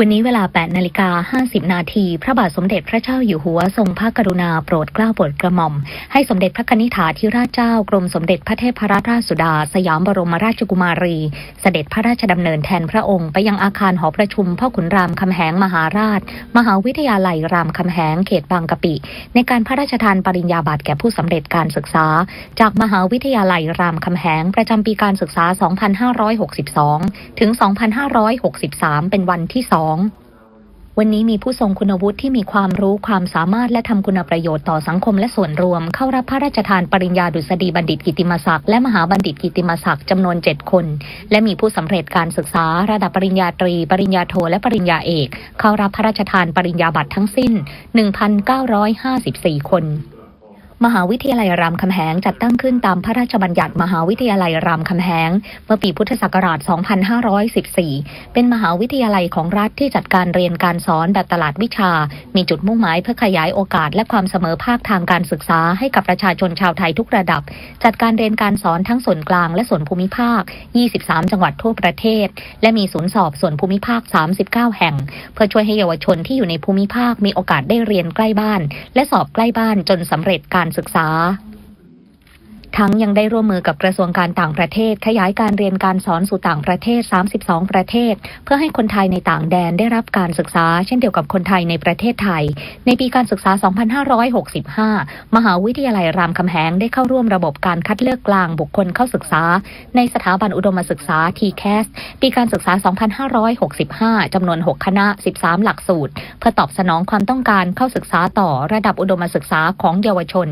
วันนี้เวลา 8 นาฬิกา 50 นาที พระบาทสมเด็จพระเจ้าอยู่หัวทรงพระกรุณาโปรดเกล้าโปรดกระหม่อม ให้สมเด็จพระนิษฐาธิราชเจ้ากรมสมเด็จพระเทพรัตนราชสุดา สยามบรมราชกุมารี เสด็จพระราชดำเนินแทนพระองค์ไปยังอาคารหอประชุมพ่อขุนรามคำแหงมหาราช มหาวิทยาลัยรามคำแหงเขตบางกะปิ ในการพระราชทานปริญญาบัตรแก่ผู้สำเร็จการศึกษา จากมหาวิทยาลัยรามคำแหงประจำปีการศึกษา 2562 ถึง 2563 เป็นวันที่2 วันนี้มีผู้ทรงคุณวุฒิที่มีความรู้ความสามารถและทำคุณประโยชน์ต่อสังคมและส่วนรวม เข้ารับพระราชทานปริญญาดุษฎีบัณฑิตกิติมศักดิ์และมหาบัณฑิตกิติมศักดิ์จำนวน 7 คน และมีผู้สำเร็จการศึกษาระดับปริญญาตรี ปริญญาโทและปริญญาเอก เข้ารับพระราชทานปริญญาบัตรทั้งสิ้น 1,954 คน มหาวิทยาลัยรามคำแหงจัดตั้งขึ้นตามพระราชบัญญัติมหาวิทยาลัยรามคำแหงเมื่อปีพุทธศักราช 2514 เป็นมหาวิทยาลัยของรัฐที่จัดการเรียนการสอนแบบตลาดวิชา มีจุดมุ่งหมายเพื่อขยายโอกาสและความเสมอภาคทางการศึกษาให้กับประชาชนชาวไทยทุกระดับ จัดการเรียนการสอนทั้งส่วนกลางและส่วนภูมิภาค 23 จังหวัดทั่วประเทศ และมีศูนย์สอบส่วนภูมิภาค 39 แห่ง เพื่อช่วยให้เยาวชนที่อยู่ในภูมิภาคมีโอกาสได้เรียนใกล้บ้าน และสอบใกล้บ้านจนสำเร็จการศึกษา ทั้งยังได้ร่วมมือกับกระทรวงการต่างประเทศ ขยายการเรียนการสอนสู่ต่างประเทศ 32 ประเทศ เพื่อให้คนไทยในต่างแดนได้รับการศึกษา เช่นเดียวกับคนไทยในประเทศไทย ในปีการศึกษา 2565 มหาวิทยาลัยรามคำแหงได้เข้าร่วมระบบการคัดเลือกกลางบุคคลเข้าศึกษา ในสถาบันอุดมศึกษา TCAS ปีการศึกษา 2565 จำนวน 6 คณะ 13 หลักสูตร เพื่อตอบสนองความต้องการเข้าศึกษาต่อระดับอุดมศึกษาของเยาวชน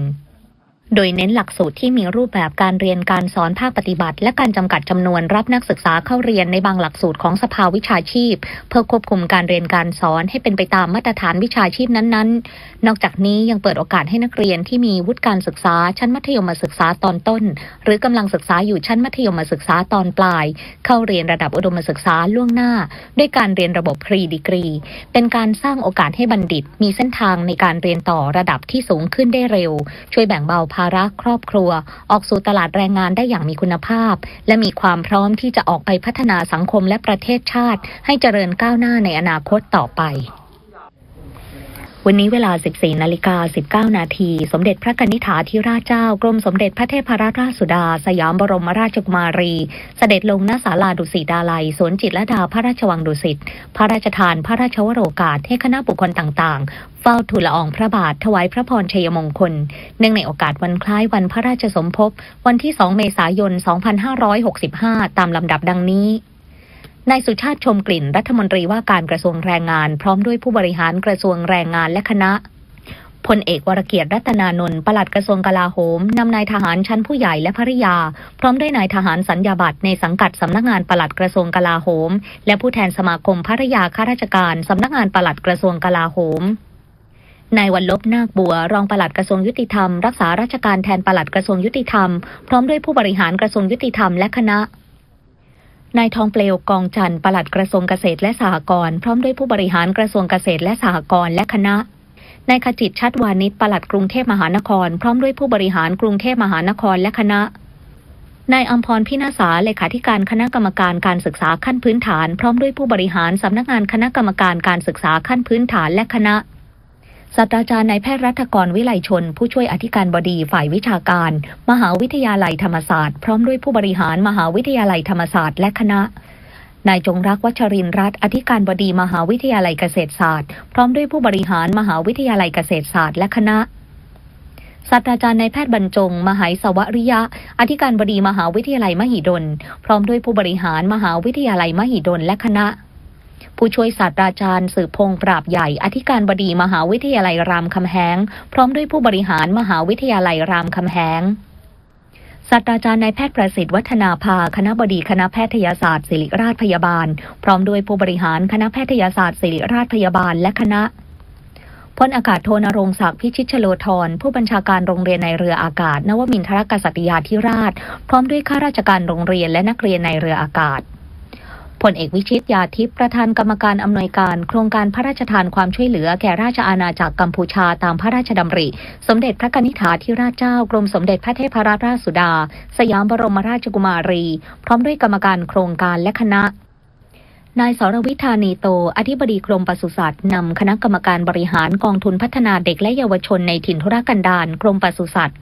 โดยเน้นหลักสูตรที่มีรูปแบบการเรียนการสอนภาคปฏิบัติ และการจำกัดจำนวนรับนักศึกษาเข้าเรียนในบางหลักสูตรของสภาวิชาชีพ เพื่อควบคุมการเรียนการสอนให้เป็นไปตามมาตรฐานวิชาชีพนั้นๆ นอกจากนี้ยังเปิดโอกาสให้นักเรียนที่มีวุฒิการศึกษาชั้นมัธยมศึกษาตอนต้น หรือกำลังศึกษาอยู่ชั้นมัธยมศึกษาตอนปลาย เข้าเรียนระดับอุดมศึกษาล่วงหน้า ด้วยการเรียนระบบพรีดีกรี เป็นการสร้างโอกาสให้บัณฑิต มีเส้นทางในการเรียนต่อระดับที่สูงขึ้นได้เร็ว ช่วยแบ่งเบาภาระครอบครัว ออกสู่ตลาดแรงงานได้อย่างมีคุณภาพ และมีความพร้อมที่จะออกไปพัฒนาสังคมและประเทศชาติ ให้เจริญก้าวหน้าในอนาคตต่อไป วันนี้เวลา 14 นาฬิกา 19 นาที สมเด็จพระกนิษฐาธิราชเจ้า กรมสมเด็จพระเทพรัตนราชสุดา สยามบรมราชกุมารี เสด็จลงณศาลาดุสิตาลัย สวนจิตรลดาพระราชวังดุสิต พระราชทานพระราชวโรกาสให้คณะบุคคลต่าง ๆ เฝ้าทูลละอองพระบาท ถวายพระพรชัยมงคล เนื่องในโอกาสวันคล้ายวันพระราชสมภพ วันที่ 2 เมษายน 2565 ตามลำดับดังนี้ นายสุชาติชมกลิ่นรัฐมนตรีว่าการกระทรวงแรงงาน พร้อมด้วยผู้บริหารกระทรวงแรงงานและคณะพลเอกวรเกียรติรัตนานนท์ปลัดกระทรวงกลาโหมนำนายทหารชั้นผู้ใหญ่และภริยา พร้อมด้วยนายทหารสัญญาบัตรในสังกัดสำนักงานปลัดกระทรวงกลาโหม และผู้แทนสมาคมภริยาข้าราชการสำนักงานปลัดกระทรวงกลาโหมนายวันลบนาคบัว รองปลัดกระทรวงยุติธรรม รักษาราชการแทนปลัดกระทรวงยุติธรรม พร้อมด้วยผู้บริหารกระทรวงยุติธรรมและคณะ นายทองเปลวกองจันทร์ปลัดกระทรวงเกษตรและสหกรณ์พร้อมด้วยผู้บริหารกระทรวงเกษตรและสหกรณ์และคณะนายขจิตชัดวานิชปลัดกรุงเทพมหานคร พร้อมด้วยผู้บริหารกรุงเทพมหานครและคณะนายอัมพรพินาศาเลขาธิการคณะกรรมการการศึกษาขั้นพื้นฐาน พร้อมด้วยผู้บริหารสำนักงานคณะกรรมการการศึกษาขั้นพื้นฐานและคณะ ศาสตราจารย์นายแพทย์รัฐกรวิไลชน ผู้ช่วยอธิการบดีฝ่ายวิชาการ มหาวิทยาลัยธรรมศาสตร์พร้อมด้วยผู้บริหารมหาวิทยาลัยธรรมศาสตร์และคณะนายจงรักวัชรินร์รัตน์อธิการบดีมหาวิทยาลัยเกษตรศาสตร์ พร้อมด้วยผู้บริหารมหาวิทยาลัยเกษตรศาสตร์และคณะศาสตราจารย์นายแพทย์บรรจง มหายสวริยะ อธิการบดีมหาวิทยาลัยมหิดล พร้อมด้วยผู้บริหารมหาวิทยาลัยมหิดลและคณะ ผู้ช่วยศาสตราจารย์สืบพงษ์ปราบใหญ่ อธิการบดีมหาวิทยาลัยรามคำแหง พร้อมด้วยผู้บริหารมหาวิทยาลัยรามคำแหงศาสตราจารย์นายแพทย์ประสิทธิ์วัฒนาภา คณะบดีคณะแพทยศาสตร์ศิริราชพยาบาล พร้อมด้วยผู้บริหารคณะแพทยศาสตร์ศิริราชพยาบาลและคณะพลอากาศโทนรงศักดิ์พิชิตชโลธรผู้บัญชาการโรงเรียนในเรืออากาศ นวมินทรกษัตริยาธิราช พร้อมด้วยข้าราชการโรงเรียนและนักเรียนในเรืออากาศ พลเอกวิชิตยาทิพย์ประธานกรรมการอำนวยการ โครงการพระราชทานความช่วยเหลือแก่ราชอาณาจักรกัมพูชาตามพระราชดำริ สมเด็จพระกนิษฐาธิราชเจ้ากรมสมเด็จพระเทพรัตนราชสุดา สยามบรมราชกุมารี พร้อมด้วยกรรมการโครงการและคณะนายสรวิธานีโต อธิบดีกรมปศุสัตว์นำคณะกรรมการบริหารกองทุนพัฒนาเด็กและเยาวชนในถิ่นธุรกันดารกรมปศุสัตว์